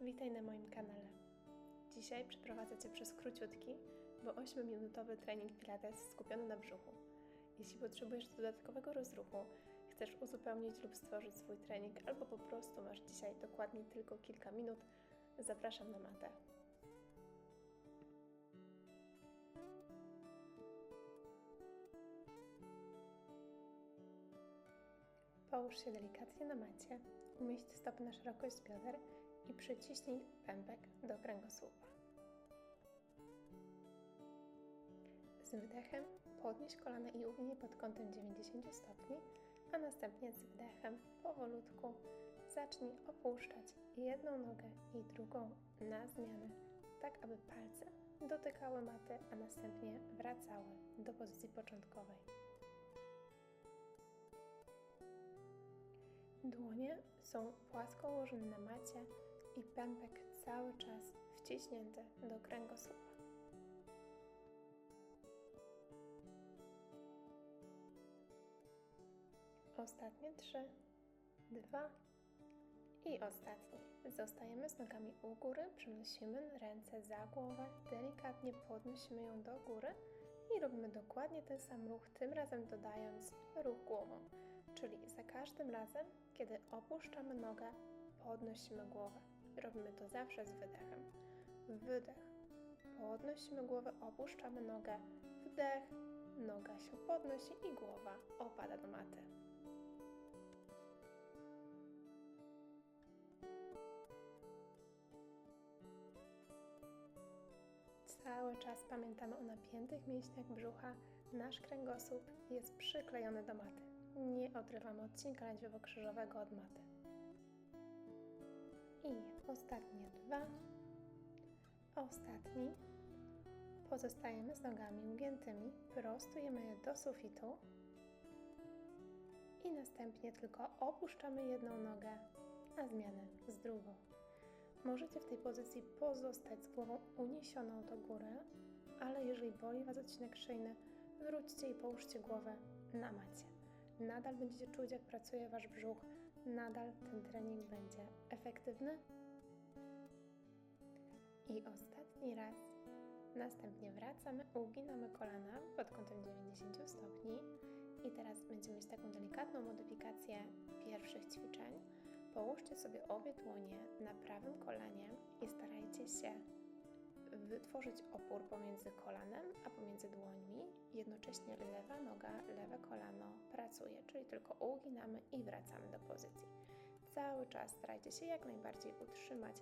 Witaj na moim kanale. Dzisiaj przeprowadzę Cię przez króciutki, bo 8-minutowy trening Pilates skupiony na brzuchu. Jeśli potrzebujesz dodatkowego rozruchu, chcesz uzupełnić lub stworzyć swój trening, albo po prostu masz dzisiaj dokładnie tylko kilka minut, zapraszam na matę. Połóż się delikatnie na macie, umieść stopy na szerokość bioder i przyciśnij pępek do kręgosłupa. Z wydechem podnieś kolana i ugnij pod kątem 90 stopni, a następnie z wydechem powolutku zacznij opuszczać jedną nogę i drugą na zmianę, tak aby palce dotykały maty, a następnie wracały do pozycji początkowej. Dłonie są płasko ułożone na macie i pępek cały czas wciśnięty do kręgosłupa. Ostatnie trzy, dwa i ostatni. Zostajemy z nogami u góry, przenosimy ręce za głowę, delikatnie podnosimy ją do góry i robimy dokładnie ten sam ruch, tym razem dodając ruch głową. Czyli za każdym razem, kiedy opuszczamy nogę, podnosimy głowę. Robimy to zawsze z wydechem. Wydech. Podnosimy głowę, opuszczamy nogę. Wdech. Noga się podnosi i głowa opada do maty. Cały czas pamiętamy o napiętych mięśniach brzucha. Nasz kręgosłup jest przyklejony do maty. Nie odrywamy odcinka lędźwiowo-krzyżowego od maty. Ostatnie dwa. Ostatni. Pozostajemy z nogami ugiętymi, prostujemy je do sufitu i następnie tylko opuszczamy jedną nogę na zmianę z drugą. Możecie w tej pozycji pozostać z głową uniesioną do góry, ale jeżeli boli Was odcinek szyjny, wróćcie i połóżcie głowę na macie. Nadal będziecie czuć, jak pracuje Wasz brzuch, nadal ten trening będzie efektywny. I raz. Następnie wracamy, uginamy kolana pod kątem 90 stopni. I teraz będziemy mieć taką delikatną modyfikację pierwszych ćwiczeń. Połóżcie sobie obie dłonie na prawym kolanie i starajcie się wytworzyć opór pomiędzy kolanem a pomiędzy dłońmi. Jednocześnie lewa noga, lewe kolano pracuje, czyli tylko uginamy i wracamy do pozycji. Cały czas starajcie się jak najbardziej utrzymać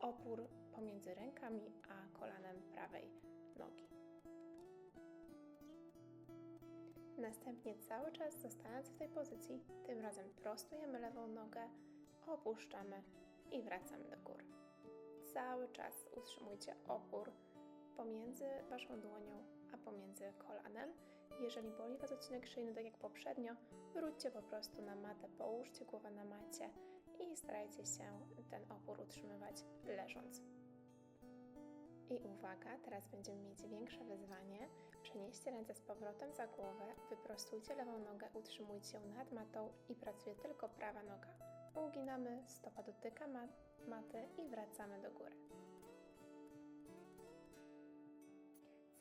opór pomiędzy rękami a kolanem prawej nogi. Następnie cały czas zostając w tej pozycji, tym razem prostujemy lewą nogę, opuszczamy i wracamy do góry. Cały czas utrzymujcie opór pomiędzy Waszą dłonią a pomiędzy kolanem. Jeżeli boli Was odcinek szyjny, tak jak poprzednio, wróćcie po prostu na matę, połóżcie głowę na macie i starajcie się ten opór utrzymywać leżąc. I uwaga, teraz będziemy mieć większe wyzwanie. Przenieście ręce z powrotem za głowę, wyprostujcie lewą nogę, utrzymujcie ją nad matą i pracuje tylko prawa noga. Uginamy, stopa dotyka mat, maty i wracamy do góry.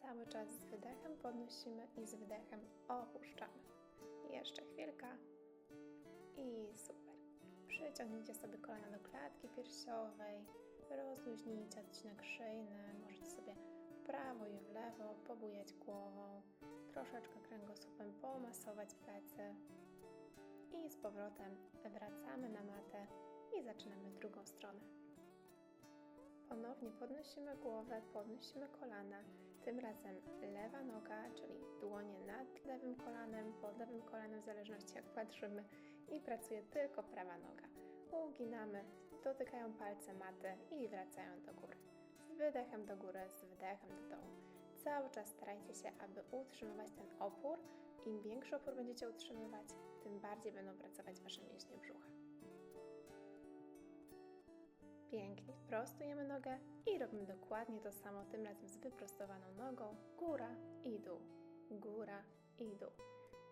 Cały czas z wydechem podnosimy i z wydechem opuszczamy. Jeszcze chwilka i super. Przyciągnijcie sobie kolana do klatki piersiowej, rozluźnijcie odcinek szyjny, możecie sobie w prawo i w lewo pobujać głową, troszeczkę kręgosłupem pomasować plecy i z powrotem wracamy na matę i zaczynamy drugą stronę. Ponownie podnosimy głowę, podnosimy kolana, tym razem lewa noga, czyli dłonie nad lewym kolanem, pod lewym kolanem, w zależności jak patrzymy i pracuje tylko prawa noga. Uginamy, dotykają palce maty i wracają do góry. Z wydechem do góry, z wydechem do dołu. Cały czas starajcie się, aby utrzymywać ten opór. Im większy opór będziecie utrzymywać, tym bardziej będą pracować Wasze mięśnie brzucha. Pięknie. Prostujemy nogę i robimy dokładnie to samo, tym razem z wyprostowaną nogą. Góra i dół. Góra i dół.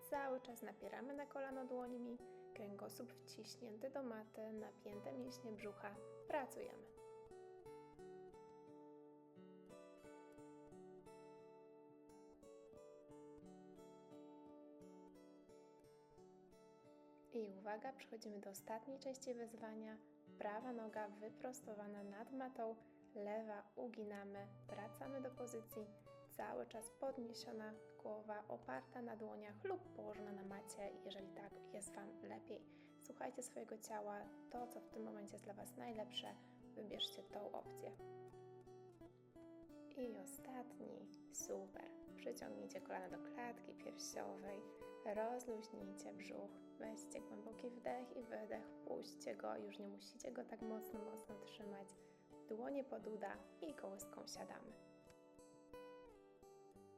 Cały czas napieramy na kolano dłońmi, kręgosłup wciśnięty do maty, napięte mięśnie brzucha. Pracujemy. I uwaga, przechodzimy do ostatniej części wyzwania. Prawa noga wyprostowana nad matą, lewa uginamy, wracamy do pozycji cały czas podniesiona głowa oparta na dłoniach lub położona na macie, jeżeli tak jest Wam lepiej. Słuchajcie swojego ciała, to co w tym momencie jest dla Was najlepsze, wybierzcie tą opcję. I ostatni, super. Przyciągnijcie kolana do klatki piersiowej, rozluźnijcie brzuch, weźcie głęboki wdech i wydech, puśćcie go, już nie musicie go tak mocno, mocno trzymać. Dłonie pod uda i kołyską siadamy.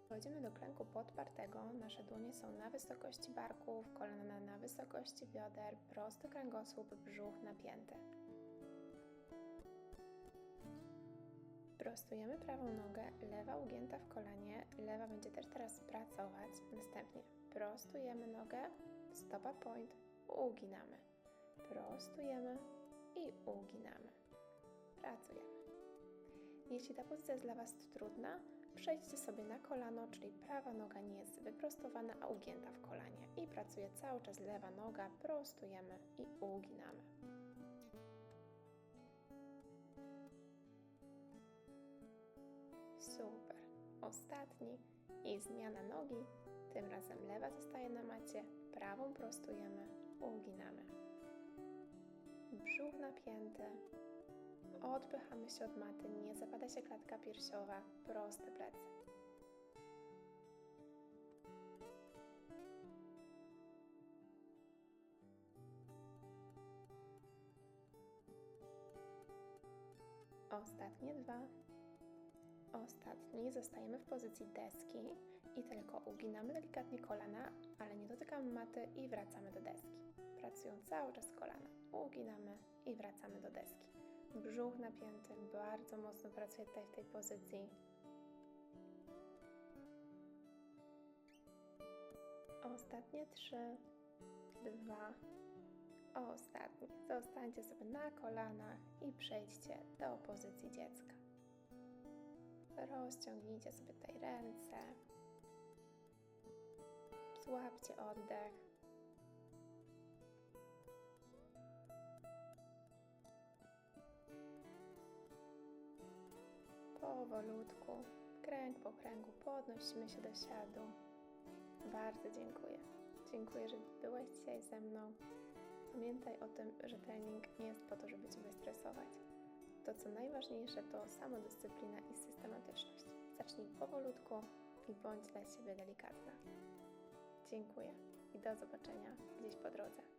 Wchodzimy do klęku podpartego, nasze dłonie są na wysokości barków, kolana na wysokości bioder, prosty kręgosłup, brzuch napięty. Prostujemy prawą nogę, lewa ugięta w kolanie, lewa będzie też teraz pracować. Następnie prostujemy nogę, stopa point, uginamy. Prostujemy i uginamy. Pracujemy. Jeśli ta pozycja jest dla Was trudna, przejdźcie sobie na kolano, czyli prawa noga nie jest wyprostowana, a ugięta w kolanie. I pracuje cały czas lewa noga, prostujemy i uginamy. Super. Ostatni i zmiana nogi. Tym razem lewa zostaje na macie, prawą prostujemy, uginamy. Brzuch napięty. Odpychamy się od maty, nie zapada się klatka piersiowa, proste plecy. Ostatnie dwa. Ostatni zostajemy w pozycji deski i tylko uginamy delikatnie kolana, ale nie dotykamy maty i wracamy do deski. Pracują cały czas kolana. Uginamy i wracamy do deski. Brzuch napięty, bardzo mocno pracuje tutaj w tej pozycji. Ostatnie trzy, dwa, ostatnie. Zostańcie sobie na kolanach i przejdźcie do pozycji dziecka. Rozciągnijcie sobie tutaj ręce. Złapcie oddech. Powolutku, kręg po kręgu, podnosimy się do siadu. Bardzo dziękuję. Dziękuję, że byłeś dzisiaj ze mną. Pamiętaj o tym, że trening nie jest po to, żeby Cię wystresować. To, co najważniejsze, to samodyscyplina i systematyczność. Zacznij powolutku i bądź dla siebie delikatna. Dziękuję i do zobaczenia gdzieś po drodze.